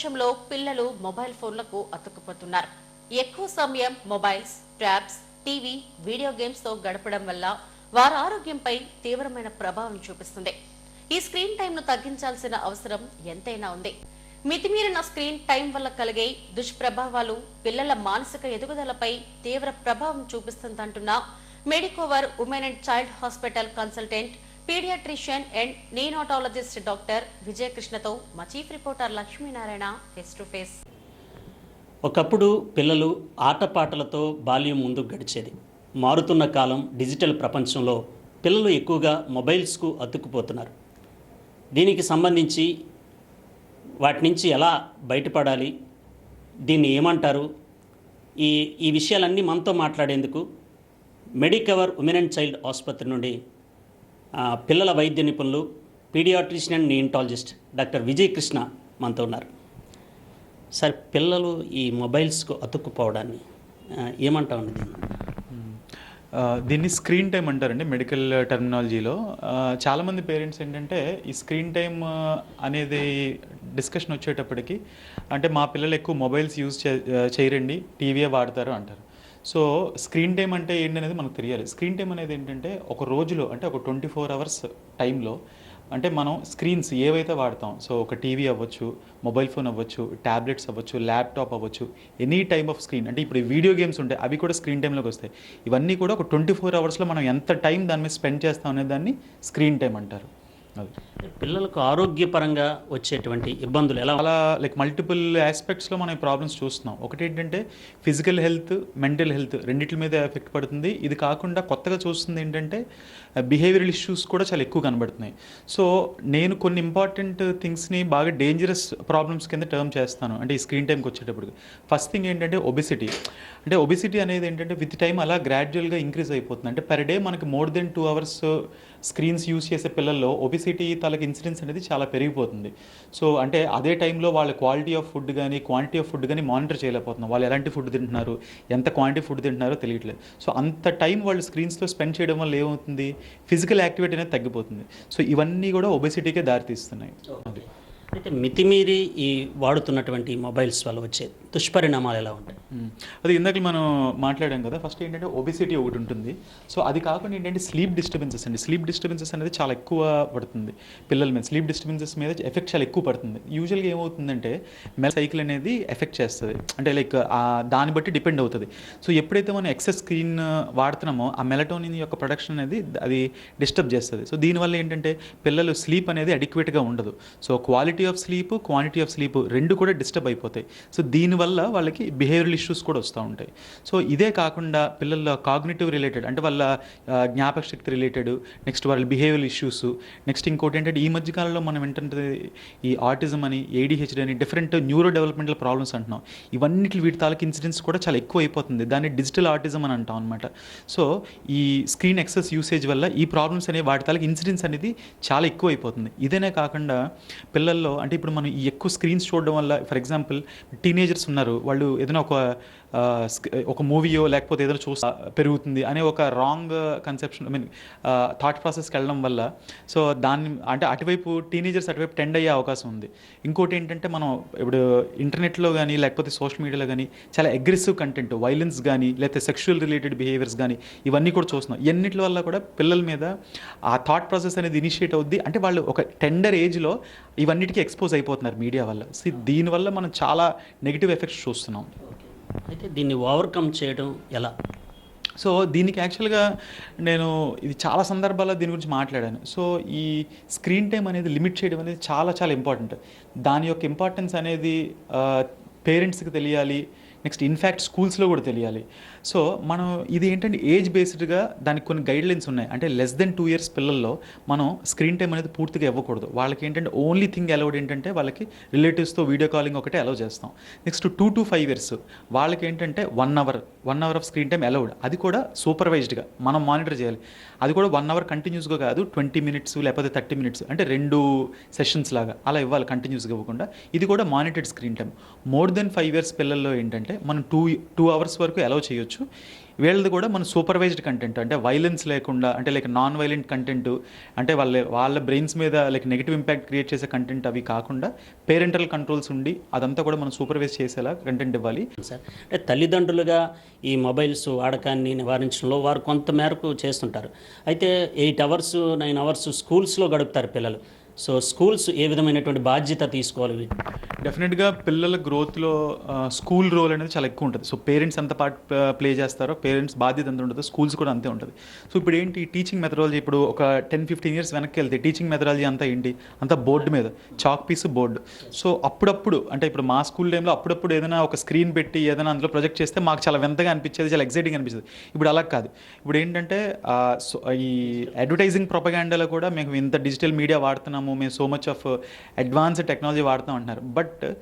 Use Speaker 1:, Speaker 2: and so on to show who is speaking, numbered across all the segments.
Speaker 1: ప్రపంచంలో పిల్లలు మొబైల్ ఫోన్లకు అతుక్కుపోతున్నారు. ఎక్కువ సమయం మొబైల్స్ ట్యాబ్స్ టీవీ వీడియో గేమ్స్తో గడపడం వల్ల వారి ఆరోగ్యంపై తీవ్రమైన ప్రభావం చూపిస్తుంది. ఈ స్క్రీన్ టైం ను తగ్గించాల్సిన అవసరం ఎంతైనా ఉంది. మితిమీరిన స్క్రీన్ టైం వల్ల కలిగే దుష్ప్రభావాలు పిల్లల మానసిక ఎదుగుదలపై తీవ్ర ప్రభావం చూపిస్తుందంటున్న Medicover women and child hospital consultant paediatrician and neonatologist doctor విజయకృష్ణతో మా chief reporter Lakshminarayana face to face.
Speaker 2: ఒకప్పుడు పిల్లలు ఆటపాటలతో బాల్యం ముందుకు గడిచేది. మారుతున్న కాలం డిజిటల్ ప్రపంచంలో పిల్లలు ఎక్కువగా మొబైల్స్కు అతుక్కుపోతున్నారు. దీనికి సంబంధించి వాటి నుంచి ఎలా బయటపడాలి దీన్ని ఏమంటారు ఈ ఈ విషయాలన్నీ మనతో మాట్లాడేందుకు మెడికవర్ ఉమెన్ అండ్ చైల్డ్ ఆసుపత్రి నుండి పిల్లల వైద్య నిపుణులు paediatrician and neonatologist doctor Vijay Krishna మనతో ఉన్నారు. సార్ పిల్లలు ఈ మొబైల్స్కు అతుక్కుపోవడాన్ని ఏమంటామండి దీన్ని?
Speaker 3: దీన్ని స్క్రీన్ టైం అంటారండి మెడికల్ టెర్మినాలజీలో. చాలామంది పేరెంట్స్ ఏంటంటే ఈ స్క్రీన్ టైం అనేది డిస్కషన్ వచ్చేటప్పటికి అంటే మా పిల్లలు ఎక్కువ మొబైల్స్ యూజ్ చే చేయరండి టీవీయే వాడతారు అంటారు. సో స్క్రీన్ టైం అంటే ఏంటనేది మనకు తెలియాలి. స్క్రీన్ టైం అనేది ఏంటంటే ఒక రోజులో అంటే ఒక ట్వంటీ ఫోర్ అవర్స్ టైంలో అంటే మనం స్క్రీన్స్ ఏవైతే వాడతాం సో ఒక టీవీ అవ్వచ్చు మొబైల్ ఫోన్ అవ్వచ్చు ట్యాబ్లెట్స్ అవ్వచ్చు ల్యాప్టాప్ అవ్వచ్చు ఎనీ టైమ్ ఆఫ్ స్క్రీన్ అంటే ఇప్పుడు వీడియో గేమ్స్ ఉంటాయి అవి కూడా స్క్రీన్ టైంలోకి వస్తాయి. ఇవన్నీ కూడా ఒక ట్వంటీ ఫోర్ అవర్స్లో మనం ఎంత టైం దాని మీద స్పెండ్ చేస్తాం అనే దాన్ని స్క్రీన్ టైం అంటారు.
Speaker 2: పిల్లలకు ఆరోగ్యపరంగా వచ్చేటువంటి ఇబ్బందులు ఎలా
Speaker 3: చాలా లైక్ మల్టిపుల్ ఆస్పెక్ట్స్లో మనం ప్రాబ్లమ్స్ చూస్తున్నాం. ఒకటి ఏంటంటే ఫిజికల్ హెల్త్ మెంటల్ హెల్త్ రెండిటి మీద ఎఫెక్ట్ పడుతుంది. ఇది కాకుండా కొత్తగా చూస్తుంది ఏంటంటే బిహేవియరల్ ఇష్యూస్ కూడా చాలా ఎక్కువ కనబడుతున్నాయి. సో నేను కొన్ని ఇంపార్టెంట్ థింగ్స్ని బాగా డేంజరస్ ప్రాబ్లమ్స్ కింద టర్మ్ చేస్తాను. అంటే ఈ స్క్రీన్ టైంకి వచ్చేటప్పుడు ఫస్ట్ థింగ్ ఏంటంటే ఒబిసిటీ అంటే ఒబిసిటీ అనేది ఏంటంటే విత్ టైం అలా గ్రాడ్యువల్గా ఇంక్రీజ్ అయిపోతుంది. అంటే పర్ డే మనకి more than two hours screens use చేసే పిల్లల్లో ఒబిసిటీ తలకి ఇన్సిడెన్స్ అనేది చాలా పెరిగిపోతుంది. సో అంటే అదే టైంలో వాళ్ళ క్వాలిటీ ఆఫ్ ఫుడ్ కానీ క్వాంటిటీ ఆఫ్ ఫుడ్ కానీ మానిటర్ చేయలేకపోతున్నాం. వాళ్ళు ఎలాంటి ఫుడ్ తింటున్నారు? ఎంత క్వాంటిటీ ఫుడ్ తింటున్నారో తెలియట్లేదు. సో అంత టైం వాళ్ళు స్క్రీన్స్లో స్పెండ్ చేయడం వల్ల ఏమవుతుంది? ఫిజికల్ యాక్టివిటీ అనేది తగ్గిపోతుంది. సో ఇవన్నీ కూడా ఒబెసిటీకే దారితీస్తున్నాయి. అది
Speaker 2: అయితే మితిమీరి ఈ వాడుతున్నటువంటి మొబైల్స్ వల్ల వచ్చే దుష్పరిణామాలు ఎలా ఉంటాయి?
Speaker 3: అది ఇందాక మనం మాట్లాడాం కదా ఫస్ట్ ఏంటంటే ఒబిసిటీ ఒకటి ఉంటుంది. సో అది కాకుండా ఏంటంటే స్లీప్ డిస్టర్బెన్సెస్ అండి. స్లీప్ డిస్టర్బెన్సెస్ అనేది చాలా ఎక్కువ పడుతుంది పిల్లల మీద. స్లీప్ డిస్టర్బెన్సెస్ మీద ఎఫెక్ట్ చాలా ఎక్కువ పడుతుంది. యూజువల్గా ఏమవుతుందంటే మెల్ సైకిల్ అనేది ఎఫెక్ట్ చేస్తుంది. అంటే లైక్ దాన్ని బట్టి డిపెండ్ అవుతుంది. సో ఎప్పుడైతే మనం ఎక్సెస్ స్క్రీన్ వాడుతున్నామో ఆ మెలటోనిన్ యొక్క ప్రొడక్షన్ అనేది అది డిస్టర్బ్ చేస్తుంది. సో దీనివల్ల ఏంటంటే పిల్లలు స్లీప్ అనేది అడిక్వేట్గా ఉండదు. So quality of sleep quantity of sleep రెండు కూడా డిస్టర్బ్ అయిపోతాయి. సో దీనివల్ల వాళ్ళకి బిహేవియరల్ ఇష్యూస్ కూడా వస్తూ ఉంటాయి. సో ఇదే కాకుండా పిల్లల కాగ్నిటివ్ రిలేటెడ్ అంటే వాళ్ళ జ్ఞాపక శక్తి రిలేటెడ్ నెక్స్ట్ వాళ్ళ బిహేవియల్ ఇష్యూస్ నెక్స్ట్ ఇంకోటి ఏంటంటే ఈ మధ్యకాలంలో మనం ఏంటంటే ఈ ఆర్టిజం అని ఏడిహెచ్డి అని డిఫరెంట్ న్యూరో డెవలప్మెంటల్ ప్రాబ్లమ్స్ అంటున్నాం. ఇవన్నిటి వీటి తాలూకు ఇన్సిడెంట్స్ కూడా చాలా ఎక్కువ అయిపోతుంది. దాన్ని డిజిటల్ ఆర్టిజం అని అంటాం అనమాట సో ఈ స్క్రీన్ ఎక్సెస్ యూసేజ్ వల్ల ఈ ప్రాబ్లమ్స్ అనేవి వాటి తాలూకు ఇన్సిడెంట్స్ అనేది చాలా ఎక్కువ అయిపోతుంది. ఇదేనే కాకుండా పిల్లల్లో అంటే ఇప్పుడు మనం ఎక్కువ స్క్రీన్స్ చూడడం వల్ల ఫర్ ఎగ్జాంపుల్ టీనేజర్స్ ఉన్నారు. వాళ్ళు ఏదైనా ఒక ఒక మూవీయో లేకపోతే ఏదైనా చూస్తా పెరుగుతుంది అనే ఒక wrong conception I mean thought ప్రాసెస్కి వెళ్ళడం వల్ల. సో దాన్ని అంటే అటువైపు టీనేజర్స్ అటువైపు టెండ్ అయ్యే అవకాశం ఉంది. ఇంకోటి ఏంటంటే మనం ఇప్పుడు ఇంటర్నెట్లో కానీ లేకపోతే సోషల్ మీడియాలో కానీ చాలా అగ్రెసివ్ కంటెంట్ వైలెన్స్ కానీ లేకపోతే సెక్షువల్ రిలేటెడ్ బిహేవియర్స్ కానీ ఇవన్నీ కూడా చూస్తున్నాం. ఇవన్నిటి వల్ల కూడా పిల్లల మీద ఆ థాట్ ప్రాసెస్ అనేది ఇనిషియేట్ అవుద్ది. అంటే వాళ్ళు ఒక టెండర్ ఏజ్లో ఇవన్నిటికీ ఎక్స్పోజ్ అయిపోతున్నారు మీడియా వల్ల. సో దీనివల్ల మనం చాలా నెగిటివ్ ఎఫెక్ట్స్ చూస్తున్నాం.
Speaker 2: అయితే దీన్ని ఓవర్కమ్ చేయడం ఎలా?
Speaker 3: సో దీనికి యాక్చువల్గా నేను ఇది చాలా సందర్భాల్లో దీని గురించి మాట్లాడాను. సో ఈ స్క్రీన్ టైం అనేది లిమిట్ చేయడం అనేది చాలా చాలా ఇంపార్టెంట్. దాని యొక్క ఇంపార్టెన్స్ అనేది పేరెంట్స్కి తెలియాలి. నెక్స్ట్ ఇన్ఫ్యాక్ట్ స్కూల్స్లో కూడా తెలియాలి. సో మనం ఇది ఏంటంటే ఏజ్ బేస్డ్గా దానికి కొన్ని గైడ్లైన్స్ ఉన్నాయి. అంటే లెస్ దెన్ టూ ఇయర్స్ పిల్లల్లో మనం స్క్రీన్ టైం అనేది పూర్తిగా ఇవ్వకూడదు. వాళ్ళకి ఏంటంటే ఓన్లీ థింగ్ అలౌడ్ ఏంటంటే వాళ్ళకి రిలేటివ్స్తో వీడియో కాలింగ్ ఒకటే అలౌ చేస్తాం. Next two to five years వాళ్ళకి ఏంటంటే one hour one hour of screen time allowed. అది కూడా సూపర్వైజ్డ్గా మనం మానిటర్ చేయాలి. అది కూడా వన్ అవర్ కంటిన్యూస్గా కాదు ట్వంటీ మినిట్స్ లేకపోతే థర్టీ మినిట్స్ అంటే రెండు సెషన్స్ లాగా అలా ఇవ్వాలి కంటిన్యూస్గా ఇవ్వకుండా. ఇది కూడా monitored screen time more than five years పిల్లల్లో ఏంటంటే మనం టూ టూ అవర్స్ వరకు అలౌ చేయొచ్చు. వీళ్ళది కూడా మన సూపర్వైజ్డ్ కంటెంట్ అంటే వైలెన్స్ లేకుండా అంటే లైక్ నాన్ వైలెంట్ కంటెంట్ అంటే వాళ్ళ వాళ్ళ బ్రెయిన్స్ మీద లైక్ నెగిటివ్ ఇంపాక్ట్ క్రియేట్ చేసే కంటెంట్ అవి కాకుండా పేరెంటల్ కంట్రోల్స్ ఉండి అదంతా కూడా మనం సూపర్వైజ్ చేసేలా కంటెంట్ ఇవ్వాలి.
Speaker 2: సార్ అంటే తల్లిదండ్రులుగా ఈ మొబైల్స్ వాడకాన్ని నివారించడంలో వారు కొంత మేరకు చేస్తుంటారు. అయితే ఎయిట్ అవర్స్ నైన్ అవర్స్ స్కూల్స్లో గడుపుతారు పిల్లలు. సో స్కూల్స్ ఏ విధమైనటువంటి బాధ్యత తీసుకోవాలి?
Speaker 3: డెఫినెట్గా పిల్లల గ్రోత్లో స్కూల్ రోల్ అనేది చాలా ఎక్కువ ఉంటుంది. సో పేరెంట్స్ ఎంత పార్ట్ ప్లే చేస్తారో పేరెంట్స్ బాధ్యత ఎంత ఉంటుందో స్కూల్స్ కూడా అంతే ఉంటుంది. సో ఇప్పుడు ఏంటి టీచింగ్ మెథడాలజీ ఇప్పుడు ఒక టెన్ ఫిఫ్టీన్ ఇయర్స్ వెనక్కి వెళ్తే టీచింగ్ మెథడాలజీ అంతా ఏంటి? అంతా బోర్డు మీద చాక్ పీస్ బోర్డు సో అప్పుడప్పుడు అంటే ఇప్పుడు మా స్కూల్ టైంలో అప్పుడప్పుడు ఏదైనా ఒక స్క్రీన్ పెట్టి ఏదైనా అందులో ప్రొజెక్ట్ చేస్తే మాకు చాలా వింతగా అనిపించేది చాలా ఎక్సైటింగ్ అనిపించేది ఇప్పుడు అలా కాదు. ఇప్పుడు ఏంటంటే సో ఈ అడ్వర్టైజింగ్ ప్రొపగాండాలో కూడా మేము ఇంత డిజిటల్ మీడియా వాడుతున్నాము మేము so much of advanced technology వాడుతాం అంటున్నారు. బట్ uh,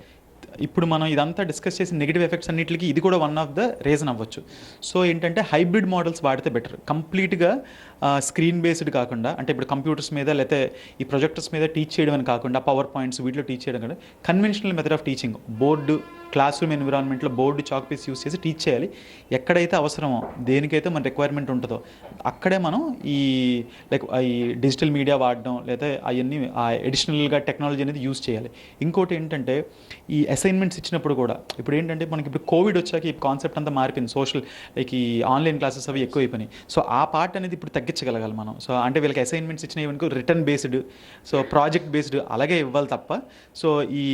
Speaker 3: ఇప్పుడు మనం ఇదంతా డిస్కస్ చేసిన నెగిటివ్ ఎఫెక్ట్స్ అన్నింటికి ఇది కూడా వన్ ఆఫ్ ద రీజన్ అవ్వచ్చు. సో ఏంటంటే హైబ్రిడ్ మోడల్స్ వాడితే బెటర్ కంప్లీట్గా స్క్రీన్ బేస్డ్ కాకుండా అంటే ఇప్పుడు కంప్యూటర్స్ మీద లేకపోతే ఈ ప్రొజెక్టర్స్ మీద టీచ్ చేయడం అని కాకుండా పవర్ పాయింట్స్ వీటిలో టీచ్ చేయడం కాకుండా conventional method of teaching board classroom ఎన్విరాన్మెంట్లో board chalk piece use చేసి టీచ్ చేయాలి. ఎక్కడైతే అవసరమో దేనికైతే మన రిక్వైర్మెంట్ ఉంటుందో అక్కడే మనం ఈ లైక్ ఈ డిజిటల్ మీడియా వాడడం లేదా అవన్నీ ఆ అడిషనల్గా టెక్నాలజీ అనేది యూస్ చేయాలి. ఇంకోటి ఏంటంటే ఈ అసైన్మెంట్స్ ఇచ్చినప్పుడు కూడా ఇప్పుడు ఏంటంటే మనకి ఇప్పుడు కోవిడ్ వచ్చాక ఈ కాన్సెప్ట్ అంతా మారిపోయింది. సోషల్ లైక్ ఈ ఆన్లైన్ క్లాసెస్ అవి ఎక్కువ అయిపోయినాయి సో ఆ పార్ట్ అనేది ఇప్పుడు తగ్గించగలగాలి మనం. సో అంటే వీళ్ళకి అసైన్మెంట్స్ ఇచ్చినవి అనుకో return based so project based అలాగే ఇవ్వాలి తప్ప సో ఈ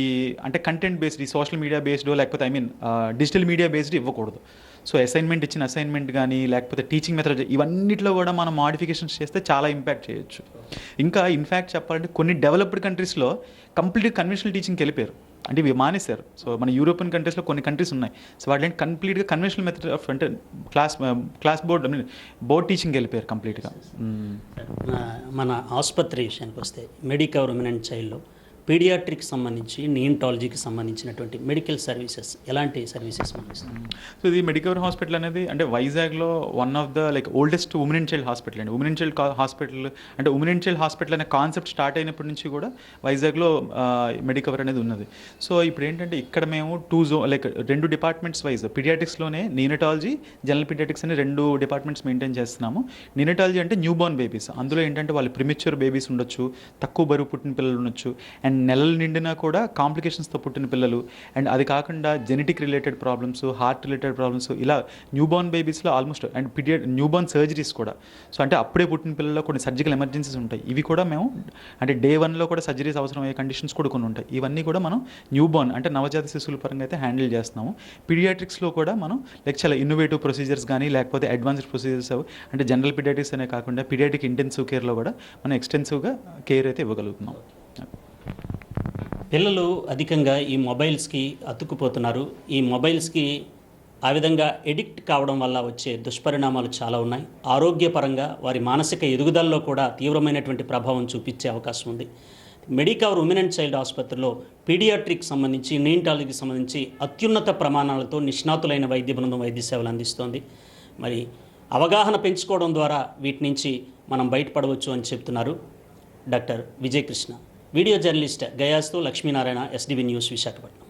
Speaker 3: అంటే కంటెంట్ బేస్డ్ ఈ సోషల్ మీడియా బేస్డ్ లేకపోతే I mean digital media based ఇవ్వకూడదు. సో అసైన్మెంట్ ఇచ్చిన అసైన్మెంట్ కానీ లేకపోతే టీచింగ్ మెథడ్ ఇవన్నిట్లో కూడా మనం మాడిఫికేషన్స్ చేస్తే చాలా ఇంపాక్ట్ చేయొచ్చు. ఇంకా ఇన్ఫ్యాక్ట్ చెప్పాలంటే కొన్ని డెవలప్డ్ కంట్రీస్లో కంప్లీట్ కన్వెన్షనల్ టీచింగ్కి వెళ్ళిపోయారు. అంటే ఇవి మానేశారు. సో మన యూరోపియన్ కంట్రీస్లో కొన్ని కంట్రీస్ ఉన్నాయి. సో వాటి కంప్లీట్గా కన్వెన్షనల్ మెథడ్ ఆఫ్ అంటే క్లాస్ క్లాస్ బోర్డ్ బోర్డ్ టీచింగ్కి వెళ్ళిపోయారు కంప్లీట్గా hmm.
Speaker 2: మన- మన ఆసుపత్రి విషయానికి వస్తే మెడికవర్ ఉమెన్ అండ్ చైల్డ్లో పీడియాట్రిక్ సంబంధించి నియంటాలజీకి సంబంధించినటువంటి మెడికల్ సర్వీసెస్ ఎలాంటి సర్వీసెస్
Speaker 3: సో ఇది మెడికవర్ హాస్పిటల్ అనేది అంటే వైజాగ్లో one of the like oldest women and child hospital అండి. ఉమెన్ అండ్ చైల్డ్ హాస్పిటల్ అంటే ఉమెన్ అండ్ చైల్డ్ హాస్పిటల్ అనే కాన్సెప్ట్ స్టార్ట్ అయినప్పటి నుంచి కూడా వైజాగ్లో మెడికవర్ అనేది ఉన్నది. సో ఇప్పుడు ఏంటంటే ఇక్కడ మేము టూ జో లైక్ రెండు డిపార్ట్మెంట్స్ వైజ్ పీడియాటిక్స్లోనే నియనటాలజీ జనరల్ పీడియాటిక్స్ అనే రెండు డిపార్ట్మెంట్స్ మెయింటైన్ చేస్తున్నాము. నియనటాలజీ అంటే న్యూ బోర్న్ బేబీస్ అందులో ఏంటంటే వాళ్ళు ప్రిమిచ్యూర్ బేబీస్ ఉండొచ్చు తక్కువ బరువు పుట్టిన పిల్లలు ఉండొచ్చు అండ్ నెలలు నిండినా కూడా కాంప్లికేషన్స్తో పుట్టిన పిల్లలు. అండ్ అది కాకుండా genetic related problems heart related problems ఇలా న్యూబార్న్ బేబీస్లో ఆల్మోస్ట్ అండ్ పిడియా న్యూబార్న్ సర్జరీస్ కూడా. సో అంటే అప్పుడే పుట్టిన పిల్లల్లో కొన్ని సర్జికల్ ఎమర్జెన్సీస్ ఉంటాయి. ఇవి కూడా మేము అంటే డే వన్లో కూడా సర్జరీస్ అవసరం అయ్యే కండిషన్స్ కూడా కొన్ని ఉంటాయి. ఇవన్నీ కూడా మనం న్యూబార్న్ అంటే నవజాత శిశువుల పరంగా అయితే హ్యాండిల్ చేస్తున్నాము. పీడియాట్రిక్స్లో కూడా మనం లైక్ చాలా ఇన్నోవేటివ్ ప్రొసీజర్స్ కానీ లేకపోతే అడ్వాన్స్డ్ ప్రొసీజర్స్ అంటే జనరల్ పీడియాటిక్స్ అనే కాకుండా పీడియాటిక్ ఇంటెన్సివ్ కేర్లో కూడా మనం ఎక్స్టెన్సివ్గా కేర్ అయితే ఇవ్వగలుగుతున్నాం.
Speaker 2: పిల్లలు అధికంగా ఈ మొబైల్స్కి అతుక్కుపోతున్నారు. ఈ మొబైల్స్కి ఆ విధంగా ఎడిక్ట్ కావడం వల్ల వచ్చే దుష్పరిణామాలు చాలా ఉన్నాయి. ఆరోగ్యపరంగా వారి మానసిక ఎదుగుదలలో కూడా తీవ్రమైనటువంటి ప్రభావం చూపించే అవకాశం ఉంది. మెడికవర్ ఉమెన్ అండ్ చైల్డ్ ఆసుపత్రిలో పీడియాట్రిక్ సంబంధించి నీంటాలజీకి సంబంధించి అత్యున్నత ప్రమాణాలతో నిష్ణాతులైన వైద్య బృందం వైద్య సేవలు అందిస్తోంది. మరి అవగాహన పెంచుకోవడం ద్వారా వీటి నుంచి మనం బయటపడవచ్చు అని చెప్తున్నారు డాక్టర్ విజయకృష్ణ. వీడియో జర్నలిస్ట్ గయాస్తో లక్ష్మీనారాయణ ఎస్డిబి న్యూస్ విశాఖపట్నం.